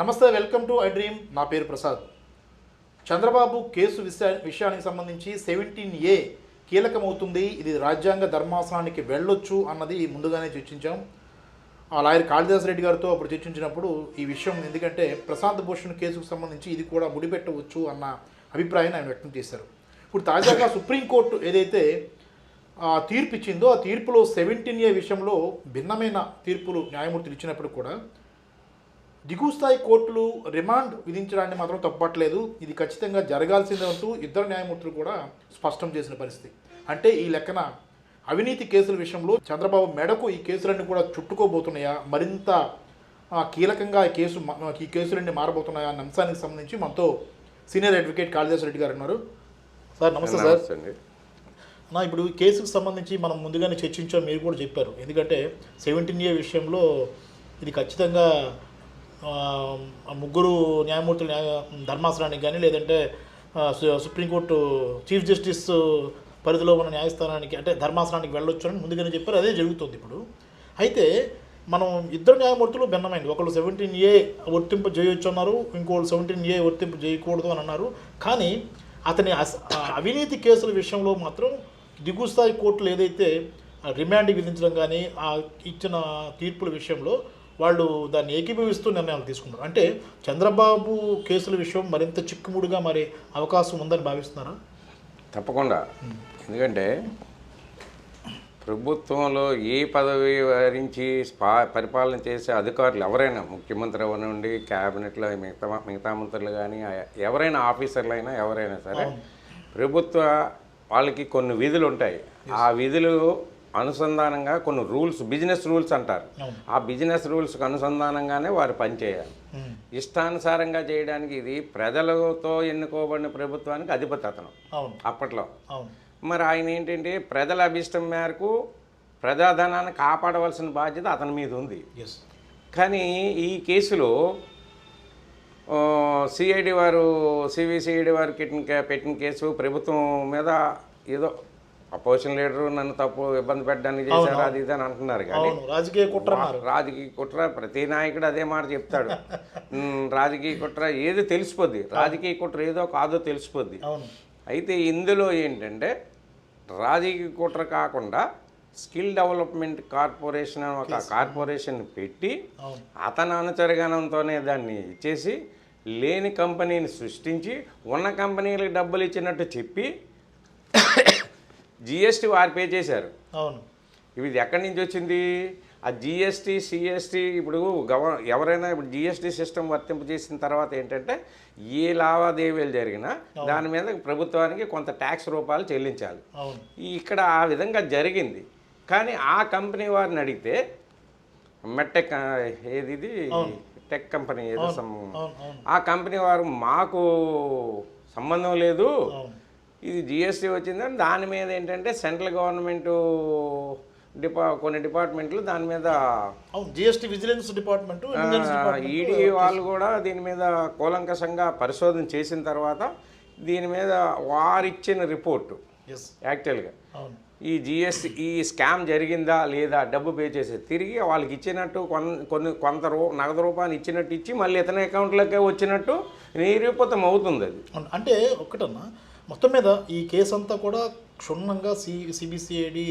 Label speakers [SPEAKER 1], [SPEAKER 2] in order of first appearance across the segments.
[SPEAKER 1] నమస్తే welcome to I dream. నా పేరు ప్రసాద్. చంద్రబాబు కేసు విషయా విషయానికి సంబంధించి సెవెంటీన్ ఏ కీలకమవుతుంది. ఇది రాజ్యాంగ ధర్మాసనానికి వెళ్ళొచ్చు అన్నది ముందుగానే చర్చించాం. ఆ లాయర్ కాళిదాస్ రెడ్డి గారితో అప్పుడు చర్చించినప్పుడు ఈ విషయం ఎందుకంటే ప్రశాంత్ భూషణ్ కేసుకు సంబంధించి ఇది కూడా ముడిపెట్టవచ్చు అన్న అభిప్రాయాన్ని ఆయన వ్యక్తం చేశారు. ఇప్పుడు తాజాగా సుప్రీంకోర్టు ఏదైతే తీర్పు ఇచ్చిందో ఆ తీర్పులో సెవెంటీన్ ఏ విషయంలో భిన్నమైన తీర్పులు న్యాయమూర్తులు ఇచ్చినప్పుడు కూడా దిగువ స్థాయి కోర్టులు రిమాండ్ విధించడాన్ని మాత్రం తప్పట్లేదు. ఇది ఖచ్చితంగా జరగాల్సిందే అంటూ ఇద్దరు న్యాయమూర్తులు కూడా స్పష్టం చేసిన పరిస్థితి. అంటే ఈ లెక్కన అవినీతి కేసుల విషయంలో చంద్రబాబు మెడకు ఈ కేసులన్నీ కూడా చుట్టుకోబోతున్నాయా? మరింత కీలకంగా ఈ కేసు ఈ కేసులన్నీ మారబోతున్నాయా అన్న అంశానికి సంబంధించి మనతో సీనియర్ అడ్వకేట్ కాళిదాస్ రెడ్డి గారు ఉన్నారు. సార్ నమస్తే సార్. నా ఇప్పుడు ఈ కేసుకు సంబంధించి మనం ముందుగానే చర్చించాం మీరు కూడా చెప్పారు. ఎందుకంటే సెవెంటీన్ ఏ విషయంలో ఇది ఖచ్చితంగా ముగ్గురు న్యాయమూర్తుల న్యాయ ధర్మాసనానికి కానీ లేదంటే సుప్రీంకోర్టు చీఫ్ జస్టిస్ పరిధిలో ఉన్న న్యాయస్థానానికి అంటే ధర్మాసనానికి వెళ్ళొచ్చు అని ముందుగానే చెప్పారు. అదే జరుగుతుంది ఇప్పుడు. అయితే మనం ఇద్దరు న్యాయమూర్తులు భిన్నమైంది. ఒకళ్ళు సెవెంటీన్ ఏ వర్తింపు చేయొచ్చు అన్నారు ఇంకోళ్ళు సెవెంటీన్ ఏ వర్తింపు చేయకూడదు అని అన్నారు. కానీ అతని ఆ అవినీతి కేసుల విషయంలో మాత్రం దిగు స్థాయి కోర్టులు ఏదైతే రిమాండ్ విధించడం కానీ ఆ ఇచ్చిన తీర్పుల విషయంలో వాళ్ళు దాన్ని ఏకీభవిస్తూ నిర్ణయాలు తీసుకున్నారు. అంటే చంద్రబాబు కేసుల విషయం మరింత చిక్కుముడిగా మరి అవకాశం ఉందని భావిస్తున్నారా?
[SPEAKER 2] తప్పకుండా. ఎందుకంటే ప్రభుత్వంలో ఏ పదవి వరించి స్పా పరిపాలన చేసే అధికారులు ఎవరైనా ముఖ్యమంత్రి అవనండి క్యాబినెట్లో మిగతా మిగతా మంత్రులు కానీ ఎవరైనా ఆఫీసర్లు అయినా ఎవరైనా సరే ప్రభుత్వ వాళ్ళకి కొన్ని విధులు ఉంటాయి. ఆ విధులు అనుసంధానంగా కొన్ని రూల్స్ బిజినెస్ రూల్స్ అంటారు. ఆ బిజినెస్ రూల్స్కి అనుసంధానంగానే వారు పనిచేయాలి. ఇష్టానుసారంగా చేయడానికి ఇది ప్రజలతో ఎన్నుకోబడిన ప్రభుత్వానికి అధిపతి అతను. అప్పట్లో. మరి ఆయన ఏంటంటే ప్రజల అభిష్టం మేరకు ప్రజాధనాన్ని కాపాడవలసిన బాధ్యత అతని మీద ఉంది. కానీ ఈ కేసులో సిఐడి వారు సివిసిఐడి వారు పెట్టిన పెట్టిన కేసు ప్రభుత్వం మీద ఏదో అపోజిషన్ లీడరు నన్ను తప్పు ఇబ్బంది పెట్టడానికి చేశారు అది ఇది అని అంటున్నారు కానీ
[SPEAKER 1] రాజకీయ కుట్ర
[SPEAKER 2] రాజకీయ కుట్ర ప్రతి నాయకుడు అదే మాట చెప్తాడు. రాజకీయ కుట్ర ఏదో తెలిసిపోద్ది రాజకీయ కుట్ర ఏదో కాదో తెలిసిపోద్ది. అయితే ఇందులో ఏంటంటే రాజకీయ కుట్ర కాకుండా స్కిల్ డెవలప్మెంట్ కార్పొరేషన్ అని ఒక కార్పొరేషన్ పెట్టి అతని అనుచరగణంతోనే దాన్ని ఇచ్చేసి లేని కంపెనీని సృష్టించి ఉన్న కంపెనీలకు డబ్బులు ఇచ్చినట్టు చెప్పి జిఎస్టీ వారు పే చేశారు.
[SPEAKER 1] అవును.
[SPEAKER 2] ఇది ఎక్కడి నుంచి వచ్చింది? ఆ జిఎస్టీ సిఎస్టీ ఇప్పుడు గవ ఎవరైనా ఇప్పుడు జిఎస్టీ సిస్టమ్ వర్తింపజేసిన తర్వాత ఏంటంటే ఏ లావాదేవీలు జరిగినా దాని మీద ప్రభుత్వానికి కొంత ట్యాక్స్ రూపాయలు చెల్లించాలి. ఇక్కడ ఆ విధంగా జరిగింది. కానీ ఆ కంపెనీ వారిని అడిగితే మెట్టెక్ ఏది ఇది? టెక్ కంపెనీ ఏదో ఆ కంపెనీ వారు మాకు సంబంధం లేదు. ఇది జిఎస్టీ వచ్చిందని దాని మీద ఏంటంటే సెంట్రల్ గవర్నమెంట్ డిపా కొన్ని డిపార్ట్మెంట్లు దాని మీద
[SPEAKER 1] జిఎస్టీ విజిలెన్స్ డిపార్ట్మెంట్
[SPEAKER 2] ఈడీ వాళ్ళు కూడా దీని మీద కూలంకషంగా పరిశోధన చేసిన తర్వాత దీని మీద వారిచ్చిన రిపోర్టు యాక్చువల్గా. ఈ జిఎస్టీ ఈ స్కామ్ జరిగిందా లేదా డబ్బు పే చేసి తిరిగి వాళ్ళకి ఇచ్చినట్టు కొన్ కొన్ని కొంత రూ నగదు రూపాయలు ఇచ్చినట్టు ఇచ్చి మళ్ళీ ఇతని అకౌంట్లోకే వచ్చినట్టు నిరూపితం అవుతుంది అది.
[SPEAKER 1] అంటే ఒక్కటన్నా మొత్తం మీద ఈ కేసు అంతా కూడా క్షుణ్ణంగా సి సిబిసిఐడి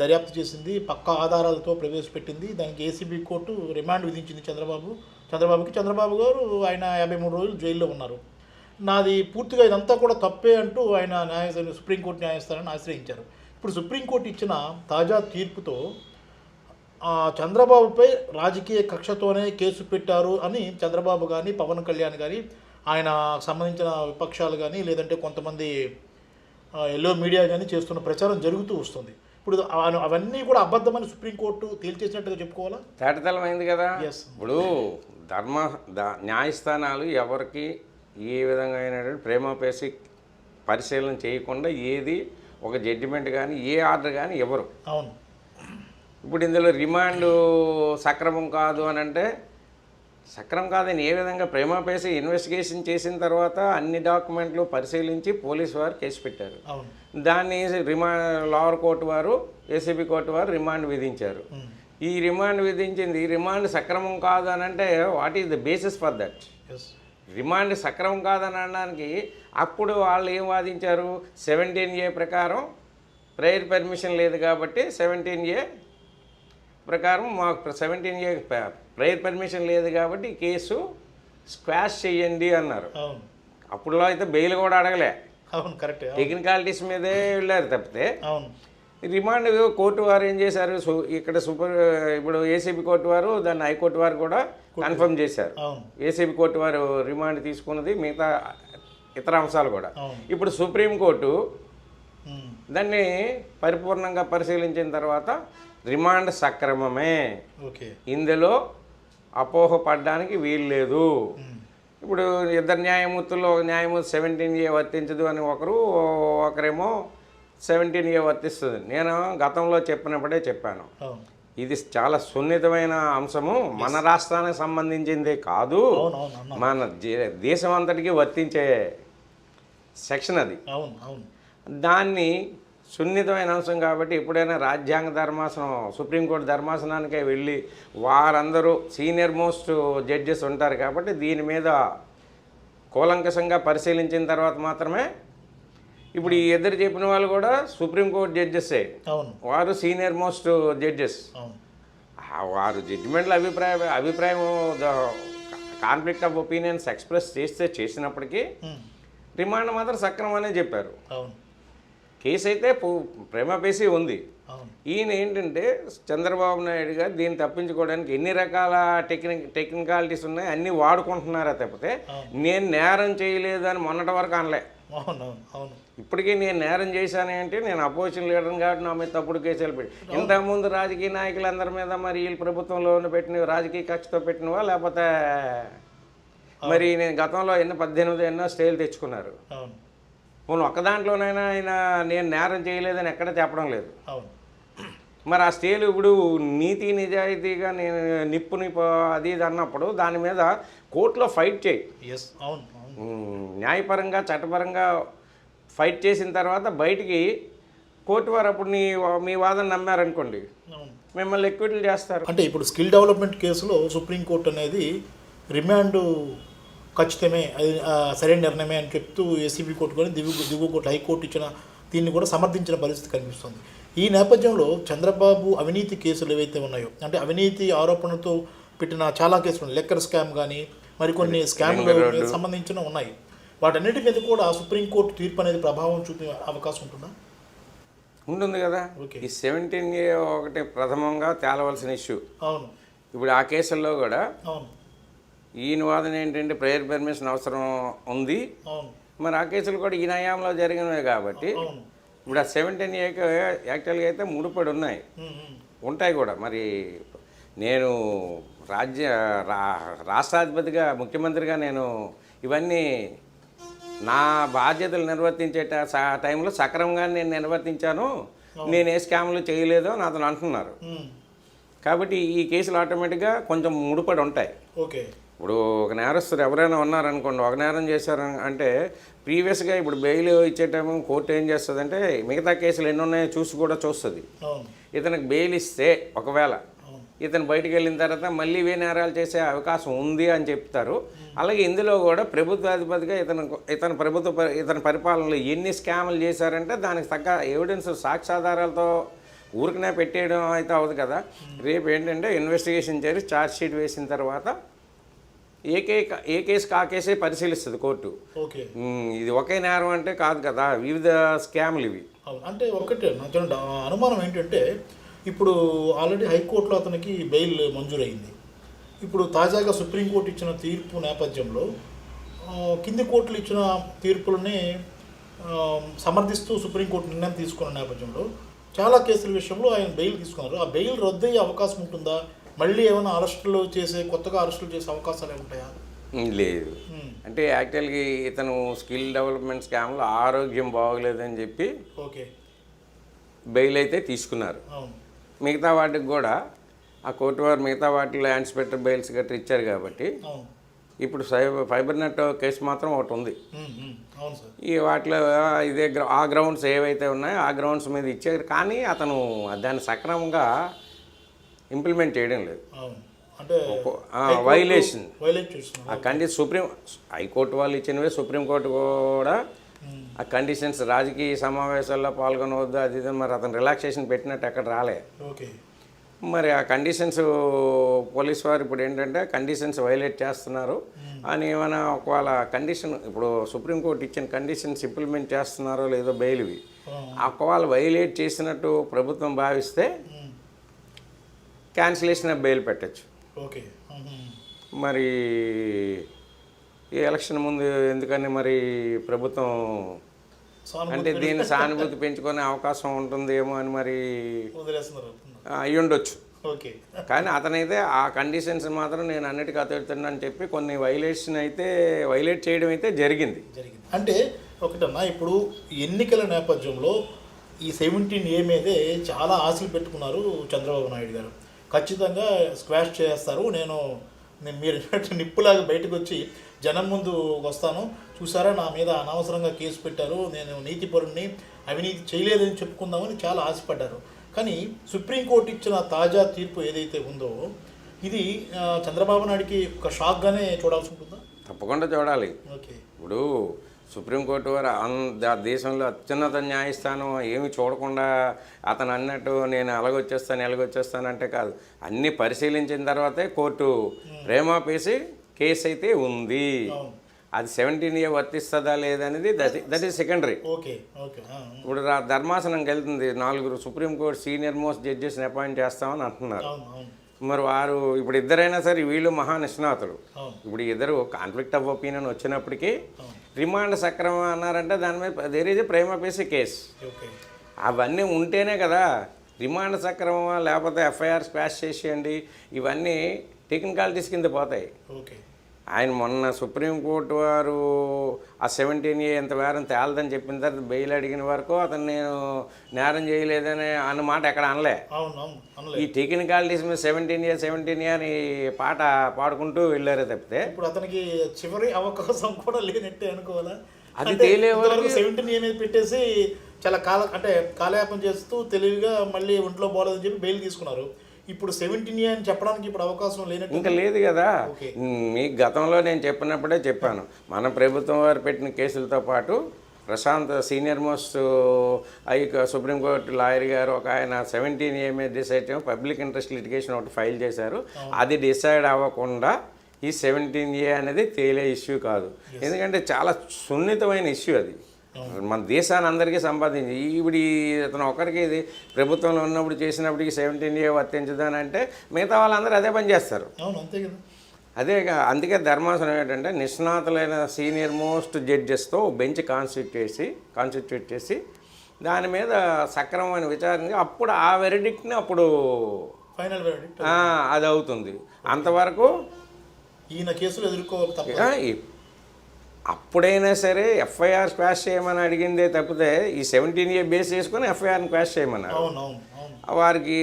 [SPEAKER 1] దర్యాప్తు చేసింది పక్క ఆధారాలతో ప్రవేశపెట్టింది. దానికి ఏసీబీ కోర్టు రిమాండ్ విధించింది చంద్రబాబు. చంద్రబాబుకి చంద్రబాబు గారు ఆయన యాభై మూడు రోజులు జైల్లో ఉన్నారు. నాది పూర్తిగా ఇదంతా కూడా తప్పే అంటూ ఆయన న్యాయ సుప్రీంకోర్టు న్యాయస్థానాన్ని ఆశ్రయించారు. ఇప్పుడు సుప్రీంకోర్టు ఇచ్చిన తాజా తీర్పుతో చంద్రబాబుపై రాజకీయ కక్షతోనే కేసు పెట్టారు అని చంద్రబాబు కానీ పవన్ కళ్యాణ్ కానీ ఆయన సంబంధించిన విపక్షాలు కానీ లేదంటే కొంతమంది ఎల్లో మీడియా కానీ చేస్తున్న ప్రచారం జరుగుతూ వస్తుంది. ఇప్పుడు అవ- అవన్నీ కూడా అబద్ధమని సుప్రీంకోర్టు తేల్చేసినట్టుగా చెప్పుకోవాలా?
[SPEAKER 2] తేటతెల్లమైంది కదా. ఇప్పుడు ధర్మ న్యాయస్థానాలు ఎవరికి ఏ విధంగా అయినటువంటి ప్రేమపేసి పరిశీలన చేయకుండా ఏది ఒక జడ్జిమెంట్ కానీ ఏ ఆర్డర్ కానీ ఇవ్వరు.
[SPEAKER 1] అవును.
[SPEAKER 2] ఇప్పుడు ఇందులో రిమాండ్ సక్రమం కాదు అని అంటే సక్రమం కాదని ఏ విధంగా ప్రేమపేసి ఇన్వెస్టిగేషన్ చేసిన తర్వాత అన్ని డాక్యుమెంట్లు పరిశీలించి పోలీసు వారు కేసు పెట్టారు. దాన్ని రిమాండ్ లోవర్ కోర్టు వారు ఏసీబీ కోర్టు వారు రిమాండ్ విధించారు. ఈ రిమాండ్ విధించింది ఈ రిమాండ్ సక్రమం కాదు అని అంటే what is the basis for that? Remand సక్రమం కాదని అనడానికి అప్పుడు వాళ్ళు ఏం వాదించారు? సెవెంటీన్ ఏ ప్రకారం ప్రేయర్ పర్మిషన్ లేదు కాబట్టి సెవెంటీన్ ఏ ప్రకారం మాకు సెవెంటీన్ ఏ ప్రేయర్ పర్మిషన్ లేదు కాబట్టి కేసు స్క్వాష్ చేయండి అన్నారు. అప్పుడులో అయితే బెయిల్ కూడా అడగలే.
[SPEAKER 1] అవును కరెక్టే
[SPEAKER 2] టెక్నికాలిటీస్ మీదే వెళ్ళారు తప్పితే
[SPEAKER 1] అవును.
[SPEAKER 2] రిమాండ్ కోర్టు వారు ఏం చేశారు? ఇక్కడ సూపర్ ఇప్పుడు ఏసీబీ కోర్టు వారు దాన్ని హైకోర్టు వారు కూడా కన్ఫర్మ్ చేశారు. ఏసీబీ కోర్టు వారు రిమాండ్ తీసుకున్నది మిగతా ఇతర అంశాలు కూడా. ఇప్పుడు సుప్రీంకోర్టు. దాన్ని పరిపూర్ణంగా పరిశీలించిన తర్వాత రిమాండ్ సక్రమమే. ఇందులో అపోహ పడడానికి వీలు లేదు. ఇప్పుడు ఇద్దరు న్యాయమూర్తుల్లో ఒక న్యాయమూర్తి సెవెంటీన్ ఏ వర్తించదు అని ఒకరు ఒకరేమో సెవెంటీన్ ఏ వర్తిస్తుంది. నేను గతంలో చెప్పినప్పుడే చెప్పాను. ఇది చాలా సున్నితమైన అంశము. మన రాష్ట్రానికి సంబంధించిందే కాదు. మన దేశం అంతటికి వర్తించే సెక్షన్ అది. దాన్ని సున్నితమైన అంశం కాబట్టి ఎప్పుడైనా రాజ్యాంగ ధర్మాసనం సుప్రీంకోర్టు ధర్మాసనానికే వెళ్ళి వారందరూ సీనియర్ మోస్ట్ జడ్జెస్ ఉంటారు కాబట్టి దీని మీద కూలంకషంగా పరిశీలించిన తర్వాత మాత్రమే ఇప్పుడు ఈ ఇద్దరు చెప్పిన వాళ్ళు కూడా సుప్రీంకోర్టు జడ్జెస్సే. వారు సీనియర్ మోస్ట్ జడ్జెస్. వారు జడ్జిమెంట్ల అభిప్రాయం అభిప్రాయం కాన్ఫ్లిక్ట్ ఆఫ్ ఒపీనియన్స్ ఎక్స్ప్రెస్ చేస్తే చేసినప్పటికీ. రిమాండ్ మాత్రం సక్రమనే చెప్పారు.
[SPEAKER 1] అవును.
[SPEAKER 2] కేసు అయితే పు- ప్రేమ పేసి ఉంది. ఈయన ఏంటంటే చంద్రబాబు నాయుడు గారు దీన్ని తప్పించుకోవడానికి ఎన్ని రకాల టెక్నిక్ టెక్నికాలిటీస్ ఉన్నాయి అన్నీ వాడుకుంటున్నారా తప్పితే నేను నేరం చేయలేదు అని మొన్నటి వరకు అనలే. ఇప్పటికీ నేను నేరం చేశాను అంటే నేను అపోజిషన్ లీడర్ని కాబట్టి నా మీద తప్పుడు కేసులు పెట్టి ఇంతకుముందు రాజకీయ నాయకులందరి మీద మరి వీళ్ళు ప్రభుత్వంలో పెట్టిన రాజకీయ కక్షతో పెట్టినవా లేకపోతే మరి నేను గతంలో ఎన్నో పద్దెనిమిది ఎన్నో స్టేలు తెచ్చుకున్నారు. పోను ఒక్క దాంట్లోనైనా ఆయన నేను నేరం చేయలేదని ఎక్కడ చెప్పడం లేదు.
[SPEAKER 1] అవును.
[SPEAKER 2] మరి ఆ స్టేలు ఇప్పుడు నీతి నిజాయితీగా నేను నిప్పుని ప- అది ఇది అన్నప్పుడు దాని మీద కోర్టులో ఫైట్ చేయి.
[SPEAKER 1] ఎస్ అవును
[SPEAKER 2] న్యాయపరంగా చట్టపరంగా ఫైట్ చేసిన తర్వాత బయటికి కోర్టు వారు అప్పుడు నీ మీ వాదన నమ్మారనుకోండి. మిమ్మల్ని ఎక్విట్లు చేస్తారు.
[SPEAKER 1] అంటే ఇప్పుడు స్కిల్ డెవలప్మెంట్ కేసులో సుప్రీంకోర్టు అనేది రిమాండ్ ఖచ్చితమే అది సరైన నిర్ణయమే అని చెప్తూ ఏసీబీ కోర్టు కానీ దిగు దిగువ కోర్టు హైకోర్టు ఇచ్చిన దీన్ని కూడా సమర్థించిన పరిస్థితి కనిపిస్తుంది. ఈ నేపథ్యంలో చంద్రబాబు అవినీతి కేసులు ఏవైతే ఉన్నాయో అంటే అవినీతి ఆరోపణలతో పెట్టిన చాలా కేసులు లెక్కర్ స్కామ్ కానీ మరికొన్ని స్కామ్లు సంబంధించిన ఉన్నాయి. వాటన్నిటి మీద కూడా సుప్రీంకోర్టు తీర్పు అనేది ప్రభావం చూపే అవకాశం ఉంటుందా?
[SPEAKER 2] ఉంటుంది కదా. ఈ సెవెంటీన్ ఏ ఒకటి ప్రథమంగా తేలవలసిన ఇష్యూ.
[SPEAKER 1] అవును.
[SPEAKER 2] ఇప్పుడు ఆ కేసుల్లో కూడా
[SPEAKER 1] అవును.
[SPEAKER 2] ఈయన వాదన ఏంటంటే ప్రేయర్ పర్మిషన్ అవసరం ఉంది. మరి ఆ కేసులు కూడా ఈ నయాంలో జరిగినవి కాబట్టి ఇప్పుడు ఆ సెవెంటీన్ ఏకి యాక్చువల్గా అయితే ముడిపడి ఉన్నాయి. ఉంటాయి కూడా. మరి నేను రాజ్య రా రాష్ట్రాధిపతిగా ముఖ్యమంత్రిగా నేను ఇవన్నీ నా బాధ్యతలు నిర్వర్తించే టైంలో సక్రమంగా నేను నిర్వర్తించాను. నేను ఏ స్కామ్లు చేయలేదో అని అతను అంటున్నారు. కాబట్టి ఈ కేసులు ఆటోమేటిక్గా కొంచెం ముడిపడి ఉంటాయి.
[SPEAKER 1] ఓకే.
[SPEAKER 2] ఇప్పుడు ఒక నేరస్తుడు ఎవరైనా ఉన్నారనుకోండి ఒక నేరం చేశారు అంటే ప్రీవియస్గా ఇప్పుడు బెయిల్ ఇచ్చే టైం కోర్టు ఏం చేస్తుందంటే మిగతా కేసులు ఎన్ని ఉన్నాయో చూసి కూడా చూస్తుంది. ఇతనికి బెయిల్ ఇస్తే ఒకవేళ ఇతను బయటికి వెళ్ళిన తర్వాత మళ్ళీ ఇవే నేరాలు చేసే అవకాశం ఉంది అని చెప్తారు. అలాగే ఇందులో కూడా ప్రభుత్వాధిపతిగా ఇతను ఇతను ప్రభుత్వ ఇతని పరిపాలనలో ఎన్ని స్కాములు చేశారంటే దానికి తగ్గ ఎవిడెన్స్ సాక్ష్యాధారాలతో ఊరికనే పెట్టేయడం అయితే అవ్వదు కదా. రేపు ఏంటంటే ఇన్వెస్టిగేషన్ చేసి ఛార్జ్ షీట్ వేసిన తర్వాత ఏకే ఏ కేసుకి ఆ కేసే పరిశీలిస్తుంది కోర్టు. ఇది ఒకే నేరం అంటే కాదు కదా వివిధ స్కాములు ఇవి.
[SPEAKER 1] అంటే ఒకటే అనుమానం ఏంటంటే ఇప్పుడు ఆల్రెడీ హైకోర్టులో అతనికి బెయిల్ మంజూరైంది. ఇప్పుడు తాజాగా సుప్రీంకోర్టు ఇచ్చిన తీర్పు నేపథ్యంలో కింది కోర్టులు ఇచ్చిన తీర్పులని సమర్థిస్తూ సుప్రీంకోర్టు నిర్ణయం తీసుకున్న నేపథ్యంలో చాలా కేసుల విషయంలో ఆయన బెయిల్ తీసుకున్నారు. ఆ బెయిల్ రద్దయ్యే అవకాశం ఉంటుందా? మళ్ళీ ఏమైనా అరెస్టులు చేసే కొత్తగా అరెస్టులు చేసే అవకాశాలు ఉంటాయా?
[SPEAKER 2] లేదు. అంటే యాక్చువల్గా ఇతను స్కిల్ డెవలప్మెంట్ స్కామ్లో ఆరోగ్యం బాగోలేదని చెప్పి
[SPEAKER 1] ఓకే.
[SPEAKER 2] బెయిల్ అయితే తీసుకున్నారు. మిగతా వాటికి కూడా ఆ కోర్టు వారు మిగతా వాటిలో యాన్స్పెక్టర్ బెయిల్స్ గట్రా ఇచ్చారు కాబట్టి ఇప్పుడు సైబర్ ఫైబర్ నెట్ కేసు మాత్రం ఒకటి ఉంది. ఈ వాటిలో ఇదే ఆ గ్రౌండ్స్ ఏవైతే ఉన్నాయో ఆ గ్రౌండ్స్ మీద ఇచ్చారు. కానీ అతను దాన్ని సక్రమంగా ఇంప్లిమెంట్ చేయడం లేదు.
[SPEAKER 1] అంటే
[SPEAKER 2] ఆ, కండిషన్ సుప్రీం హైకోర్టు వాళ్ళు ఇచ్చినవే సుప్రీంకోర్టు కూడా ఆ కండిషన్స్ రాజకీయ సమావేశాల్లో పాల్గొనవద్దు అది ఇది మరి అతను రిలాక్సేషన్ పెట్టినట్టు ఎక్కడ రాలే. మరి ఆ కండిషన్స్ పోలీస్ వారు ఇప్పుడు ఏంటంటే కండిషన్స్ వైలేట్ చేస్తున్నారు. అని ఏమైనా ఒకవేళ కండిషన్ ఇప్పుడు సుప్రీంకోర్టు ఇచ్చిన కండిషన్స్ ఇంప్లిమెంట్ చేస్తున్నారో లేదో బెయిల్వి. ఒకవేళ వైలేట్ చేసినట్టు ప్రభుత్వం భావిస్తే క్యాన్సిలేషన్ ఆఫ్ బెయిల్ పెట్టచ్చు.
[SPEAKER 1] ఓకే.
[SPEAKER 2] మరి ఈ ఎలక్షన్ ముందు ఎందుకని మరి ప్రభుత్వం అంటే దీన్ని సానుభూతి పెంచుకునే అవకాశం ఉంటుందేమో అని మరి అయి ఉండొచ్చు
[SPEAKER 1] ఓకే.
[SPEAKER 2] కానీ అతనైతే ఆ కండిషన్స్ మాత్రం నేను అన్నిటికీ అతడుతున్నాను చెప్పి కొన్ని వైలేషన్ అయితే వైలేట్ చేయడం అయితే జరిగింది.
[SPEAKER 1] జరిగింది. అంటే ఒకటన్నా ఇప్పుడు ఎన్నికల నేపథ్యంలో ఈ సెవెంటీన్ ఏ మీదే చాలా ఆశలు పెట్టుకున్నారు చంద్రబాబు నాయుడు గారు. ఖచ్చితంగా స్క్వాష్ చేస్తారు. నేను మీరు నిప్పులాగా బయటకు వచ్చి జనం ముందు వస్తాను. చూసారా? నా మీద అనవసరంగా కేసు పెట్టారు. నేను నీతిపరుణ్ణి అవినీతి చేయలేదని చెప్పుకుందామని చాలా ఆశపడ్డారు. కానీ సుప్రీంకోర్టు ఇచ్చిన తాజా తీర్పు ఏదైతే ఉందో ఇది చంద్రబాబు నాయుడికి ఒక షాక్గానే చూడాల్సి ఉంటుందా?
[SPEAKER 2] తప్పకుండా చూడాలి.
[SPEAKER 1] ఓకే.
[SPEAKER 2] ఇప్పుడు సుప్రీంకోర్టు వారు దేశంలో అత్యున్నత న్యాయస్థానం ఏమి చూడకుండా అతను అన్నట్టు నేను ఎలాగొచ్చేస్తాను ఎలాగొచ్చేస్తాను అంటే కాదు. అన్నీ పరిశీలించిన తర్వాతే కోర్టు ప్రేమాపేసి కేసు అయితే ఉంది అది సెవెంటీన్ ఇయర్ వర్తిస్తుందా లేదనేది దట్ దట్ ఈస్ సెకండరీ. ఇప్పుడు ధర్మాసనంకి వెళ్తుంది. నాలుగురు సుప్రీంకోర్టు సీనియర్ మోస్ట్ జడ్జెస్ని అపాయింట్ చేస్తామని అంటున్నారు. మరి వారు ఇప్పుడు ఇద్దరైనా సరే వీళ్ళు మహా నిష్ణాతులు. ఇప్పుడు ఇద్దరు కాన్ఫ్లిక్ట్ ఆఫ్ ఒపీనియన్ వచ్చినప్పటికీ రిమాండ్ సక్రమం అన్నారంటే దాని మీద దేర్ ఈజ్ ప్రేమ పేసి కేసు అవన్నీ ఉంటేనే కదా రిమాండ్ సక్రమమా లేకపోతే ఎఫ్ఐఆర్ స్క్వాష్ చేసేయండి ఇవన్నీ టెక్నికాలిటీస్ కింద పోతాయి.
[SPEAKER 1] ఓకే
[SPEAKER 2] ఆయన మొన్న సుప్రీంకోర్టు వారు ఆ సెవెంటీన్ ఏ ఎంత వేరం తేలదని చెప్పిన తర్వాత బెయిల్ అడిగిన వరకు అతను నేను నేరం చేయలేదని అన్న మాట ఎక్కడ అనలే. ఈ టెక్నికాలిటీస్ మీద సెవెంటీన్ ఇయర్ సెవెంటీన్ ఇయర్ అని పాట పాడుకుంటూ వెళ్ళారే తప్పితే
[SPEAKER 1] ఇప్పుడు అతనికి చివరి అవకాశం కూడా లేనట్టే అనుకోవాలా?
[SPEAKER 2] అది తేలే వరకు-
[SPEAKER 1] సెవెంటీన్ ఏ మీద పెట్టేసి చాలా కాల అంటే కాలయాపన చేస్తూ తెలివిగా మళ్ళీ ఒంట్లో పోలేదని చెప్పి బెయిల్ తీసుకున్నారు. ఇప్పుడు సెవెంటీన్ అని చెప్పడానికి ఇప్పుడు అవకాశం లేనట్టు
[SPEAKER 2] ఇంకా లేదు కదా. మీ గతంలో నేను చెప్పినప్పుడే చెప్పాను. మన ప్రభుత్వం వారు పెట్టిన కేసులతో పాటు ప్రశాంత్ సీనియర్ మోస్ట్ ఐ సుప్రీంకోర్టు లాయర్ గారు ఒక ఆయన సెవెంటీన్ ఏ మీద డిసైడ్ చేయడం పబ్లిక్ ఇంట్రెస్ట్ లిటిగేషన్ ఒకటి ఫైల్ చేశారు. అది డిసైడ్ అవ్వకుండా ఈ సెవెంటీన్ ఏ అనేది తేలే ఇష్యూ కాదు. ఎందుకంటే చాలా సున్నితమైన ఇష్యూ అది. మన దేశాన్ని అందరికీ సంపాదించి ఇప్పుడు ఈ ఇతను ఒకరికి ఇది ప్రభుత్వంలో ఉన్నప్పుడు చేసినప్పటికి సెవెంటీన్ ఏ వర్తించదని అంటే మిగతా వాళ్ళందరూ అదే పని చేస్తారు.
[SPEAKER 1] అవును అంతే కదా.
[SPEAKER 2] అదే అందుకే ధర్మాసనం ఏంటంటే నిష్ణాతులైన సీనియర్ మోస్ట్ జడ్జెస్తో బెంచ్ కాన్స్టిట్యూట్ చేసి కాన్స్టిట్యూట్ చేసి దాని మీద సక్రమమైన విచారణ అప్పుడు ఆ వెరిడిక్ట్ని అప్పుడు
[SPEAKER 1] ఫైనల్
[SPEAKER 2] అది అవుతుంది. అంతవరకు
[SPEAKER 1] ఈయన కేసులు ఎదుర్కోవాలి
[SPEAKER 2] అప్పుడైనా సరే ఎఫ్ఐఆర్ క్వాష్ చేయమని అడిగిందే తప్పితే ఈ సెవెంటీన్ ఇయర్ బేస్ చేసుకొని ఎఫ్ఐఆర్ని క్వాష్ చేయమన్నారు. వారికి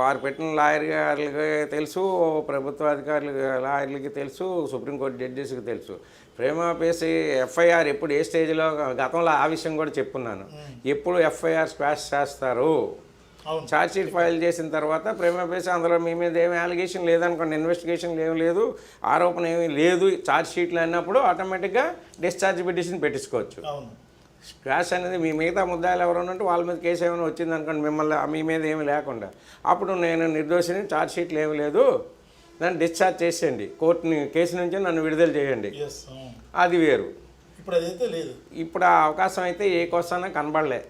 [SPEAKER 2] వారు పెట్టిన లాయర్ గారికి తెలుసు ప్రభుత్వ అధికారులు లాయర్లకి తెలుసు సుప్రీంకోర్టు జడ్జెస్కి తెలుసు. ప్రేమ పేసి ఎఫ్ఐఆర్ ఎప్పుడు ఏ స్టేజ్లో గతంలో ఆ విషయం కూడా చెప్పున్నాను. ఎప్పుడు ఎఫ్ఐఆర్ స్క్వాష్ చేస్తారు?
[SPEAKER 1] అవును.
[SPEAKER 2] ఛార్జ్ షీట్ ఫైల్ చేసిన తర్వాత ప్రేమ పేసి అందులో మీ మీద ఏమి అలిగేషన్ లేదనుకోండి ఇన్వెస్టిగేషన్ ఏమి లేదు ఆరోపణ ఏమీ లేదు ఛార్జ్ షీట్లు అన్నప్పుడు ఆటోమేటిక్గా డిశ్చార్జ్ పిటిషన్ పెట్టించుకోవచ్చు. స్క్వాష్ అనేది మీ మిగతా ముద్దాయిలు ఎవరైనా ఉంటే వాళ్ళ మీద కేసు ఏమైనా వచ్చింది అనుకోండి మిమ్మల్ని మీ మీద ఏమి లేకుండా. అప్పుడు నేను నిర్దోషిని ఛార్జ్ షీట్లు ఏమి లేదు నన్ను డిశ్చార్జ్ చేసేయండి. కోర్టుని కేసు నుంచి నన్ను విడుదల చేయండి. అది వేరు.
[SPEAKER 1] ఇప్పుడు అదైతే లేదు.
[SPEAKER 2] ఇప్పుడు ఆ అవకాశం అయితే ఏ కోసాన కనబడలే.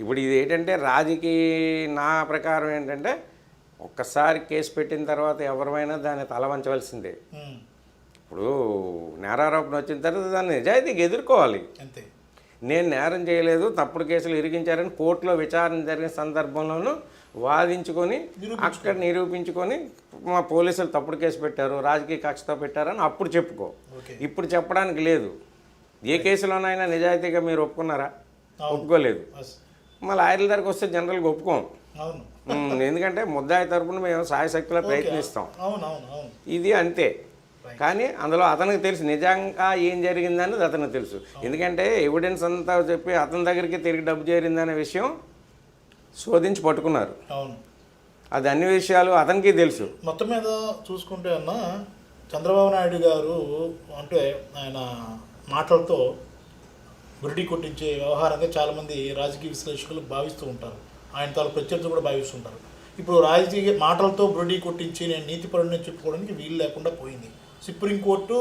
[SPEAKER 2] ఇప్పుడు ఇది ఏంటంటే రాజకీయ నా ప్రకారం ఏంటంటే ఒక్కసారి కేసు పెట్టిన తర్వాత ఎవరైనా దాన్ని తల వంచవలసిందే
[SPEAKER 1] ఉమ్,
[SPEAKER 2] ఇప్పుడు నేరారోపణ వచ్చిన తర్వాత దాన్ని నిజాయితీగా ఎదుర్కోవాలి.
[SPEAKER 1] అంతే.
[SPEAKER 2] నేను నేరం చేయలేదు తప్పుడు కేసులు ఇరిగించారని కోర్టులో విచారణ జరిగిన సందర్భంలోనూ వాదించుకొని అక్కడ నిరూపించుకొని మా పోలీసులు తప్పుడు కేసు పెట్టారు రాజకీయ కక్షతో పెట్టారని అప్పుడు చెప్పుకో. ఇప్పుడు చెప్పడానికి లేదు. ఏ కేసులోనైనా నిజాయితీగా మీరు ఒప్పుకున్నారా? ఒప్పుకోలేదు.
[SPEAKER 1] ఎస్
[SPEAKER 2] మా లాయర్ల దగ్గరకు వస్తే జనరల్గా ఒప్పుకోం. ఎందుకంటే ముద్దాయి తరపున మేము సాయశక్తిలో ప్రయత్నిస్తాం. ఇది అంతే. కానీ అందులో అతనికి తెలుసు. నిజంగా ఏం జరిగిందనేది అతనికి తెలుసు. ఎందుకంటే ఎవిడెన్స్ అంతా చెప్పి అతని దగ్గరికి తిరిగి డబ్బు చేరిందనే విషయం శోధించి పట్టుకున్నారు. అది అన్ని విషయాలు అతనికి తెలుసు.
[SPEAKER 1] మొత్తం మీద చూసుకుంటే అన్న చంద్రబాబు నాయుడు గారు అంటే ఆయన మాటలతో బురిడి కొట్టించే వ్యవహారంగా చాలామంది రాజకీయ విశ్లేషకులు భావిస్తూ ఉంటారు. ఆయన తాలూ ప్రత్యర్థులు కూడా భావిస్తుంటారు ఇప్పుడు రాజకీయ మాటలతో బురిడి కొట్టించి నేను నీతిపరుడిని చెప్పుకోవడానికి వీలు లేకుండా పోయింది. సుప్రీంకోర్టు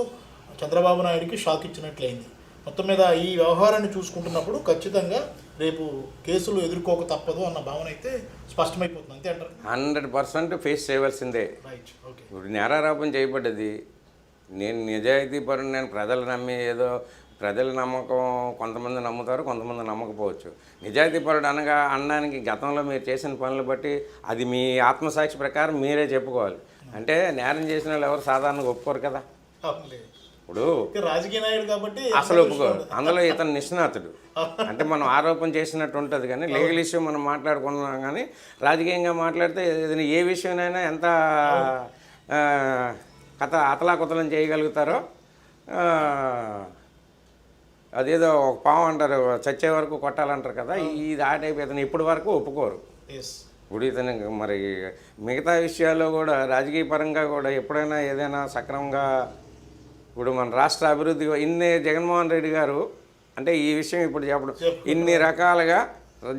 [SPEAKER 1] చంద్రబాబు నాయుడికి షాక్ ఇచ్చినట్లయింది. మొత్తం మీద ఈ వ్యవహారాన్ని చూసుకుంటున్నప్పుడు ఖచ్చితంగా రేపు కేసులు ఎదుర్కోక తప్పదు అన్న భావన అయితే స్పష్టమైపోతుంది. అంతే అంటారు?
[SPEAKER 2] హండ్రెడ్ పర్సెంట్ ఫేస్ చేయవలసిందే.
[SPEAKER 1] రైట్ ఓకే
[SPEAKER 2] ఇప్పుడు నేరారోపణ చేయబడ్డది. నేను నిజాయితీ పరుని నేను ప్రజలు నమ్మి ఏదో ప్రజల నమ్మకం కొంతమంది నమ్ముతారు కొంతమంది నమ్మకపోవచ్చు. నిజాయితీ పరుడు అనగా అనడానికి గతంలో మీరు చేసిన పనులు బట్టి అది మీ ఆత్మసాక్షి ప్రకారం మీరే చెప్పుకోవాలి. అంటే నేరం చేసిన వాళ్ళు ఎవరు సాధారణంగా ఒప్పుకోరు కదా. ఇప్పుడు
[SPEAKER 1] రాజకీయ నాయుడు కాబట్టి
[SPEAKER 2] అసలు ఒప్పుకోరు. అందులో ఇతను నిష్ణాతుడు. అంటే మనం ఆరోపణ చేసినట్టు ఉంటుంది కానీ లీగల్ ఇష్యూ మనం మాట్లాడుకున్నాం కానీ రాజకీయంగా మాట్లాడితే ఏదైనా ఏ విషయమైనా ఎంత కథ అతలాకుతలం చేయగలుగుతారో అదేదో ఒక పాము అంటారు చచ్చే వరకు కొట్టాలంటారు కదా ఇది ఆ టైప్ ఇతను ఇప్పటి వరకు ఒప్పుకోరు. ఇప్పుడు ఇతను మరి మిగతా విషయాల్లో కూడా రాజకీయ పరంగా కూడా ఎప్పుడైనా ఏదైనా సక్రమంగా ఇప్పుడు మన రాష్ట్ర అభివృద్ధి ఇన్ని జగన్మోహన్ రెడ్డి గారు అంటే ఈ విషయం ఇప్పుడు చెప్పడం. ఇన్ని రకాలుగా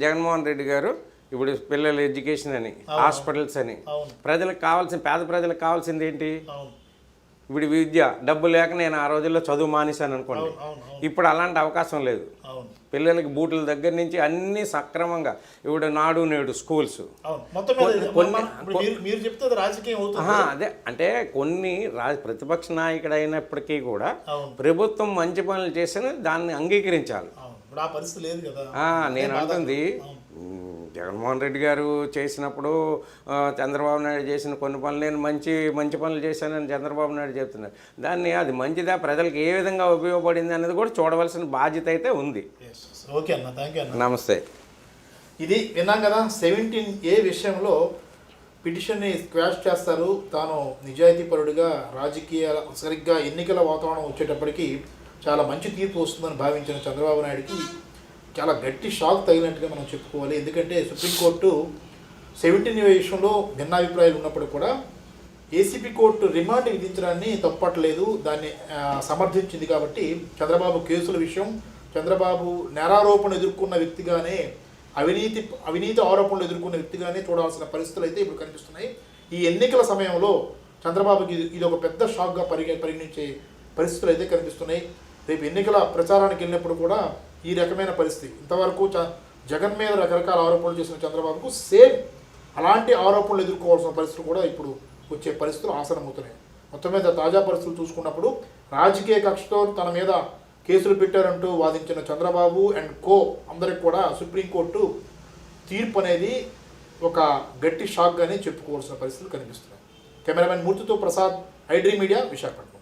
[SPEAKER 2] జగన్మోహన్ రెడ్డి గారు ఇప్పుడు పిల్లల ఎడ్యుకేషన్ అని హాస్పిటల్స్ అని ప్రజలకు కావాల్సిన పేద ప్రజలకు కావాల్సింది ఏంటి? ఇప్పుడు విద్య డబ్బు లేక నేను ఆ రోజుల్లో చదువు మానేశాను అనుకోండి. ఇప్పుడు అలాంటి అవకాశం లేదు. పిల్లలకి బూట్ల దగ్గర నుంచి అన్నీ సక్రమంగా ఇప్పుడు నాడు నేడు స్కూల్స్.
[SPEAKER 1] అది
[SPEAKER 2] అంటే కొన్ని రా ప్రతిపక్ష నాయకుడు అయినప్పటికీ కూడా ప్రభుత్వం మంచి పనులు చేసిన దాన్ని అంగీకరించాలి. నేను అంటుంది జగన్మోహన్ రెడ్డి గారు చేసినప్పుడు చంద్రబాబు నాయుడు చేసిన కొన్ని పనులు నేను మంచి మంచి పనులు చేశానని చంద్రబాబు నాయుడు చెప్తున్నారు. దాన్ని అది మంచిదా? ప్రజలకు ఏ విధంగా ఉపయోగపడింది అనేది కూడా చూడవలసిన బాధ్యత అయితే ఉంది.
[SPEAKER 1] ఓకే అన్న. థ్యాంక్ యూ అన్న.
[SPEAKER 2] నమస్తే.
[SPEAKER 1] ఇది విన్నాం కదా సెవెంటీన్ ఏ విషయంలో పిటిషన్ని స్క్వాష్ చేస్తారు. తాను నిజాయితీపరుడిగా రాజకీయ సరిగ్గా ఎన్నికల వాతావరణం వచ్చేటప్పటికి చాలా మంచి తీర్పు వస్తుందని భావించిన చంద్రబాబు నాయుడుకి చాలా గట్టి షాక్ తగిలినట్టుగా మనం చెప్పుకోవాలి. ఎందుకంటే సుప్రీంకోర్టు సెవెంటీన్ విషయంలో భిన్నాభిప్రాయాలు ఉన్నప్పుడు కూడా ఏసీపీ కోర్టు రిమాండ్ విధించడాన్ని తప్పట్లేదు. దాన్ని సమర్థించింది కాబట్టి చంద్రబాబు కేసుల విషయం చంద్రబాబు నేరారోపణ ఎదుర్కొన్న వ్యక్తిగానే అవినీతి అవినీతి ఆరోపణలు ఎదుర్కొన్న వ్యక్తిగానే చూడాల్సిన పరిస్థితులు అయితే ఇప్పుడు కనిపిస్తున్నాయి. ఈ ఎన్నికల సమయంలో చంద్రబాబుకి ఇది- ఇది ఒక పెద్ద షాక్గా పరిగ పరిగణించే పరిస్థితులు అయితే కనిపిస్తున్నాయి. రేపు ఎన్నికల ప్రచారానికి వెళ్ళినప్పుడు కూడా ఈ రకమైన పరిస్థితి. ఇంతవరకు చ- జగన్ మీద రకరకాల ఆరోపణలు చేసిన చంద్రబాబుకు సేమ్ అలాంటి ఆరోపణలు ఎదుర్కోవాల్సిన పరిస్థితులు కూడా ఇప్పుడు వచ్చే పరిస్థితులు ఆసనమవుతున్నాయి మొత్తం మీద తాజా పరిస్థితులు చూసుకున్నప్పుడు రాజకీయ కక్షతో తన మీద కేసులు పెట్టారంటూ వాదించిన చంద్రబాబు అండ్ కో అందరికి కూడా సుప్రీంకోర్టు తీర్పు అనేది ఒక గట్టి షాక్గానే చెప్పుకోవాల్సిన పరిస్థితులు కనిపిస్తున్నాయి. కెమెరామెన్ మూర్తితో ప్రసాద్ ఐడ్రీ మీడియా విశాఖపట్నం.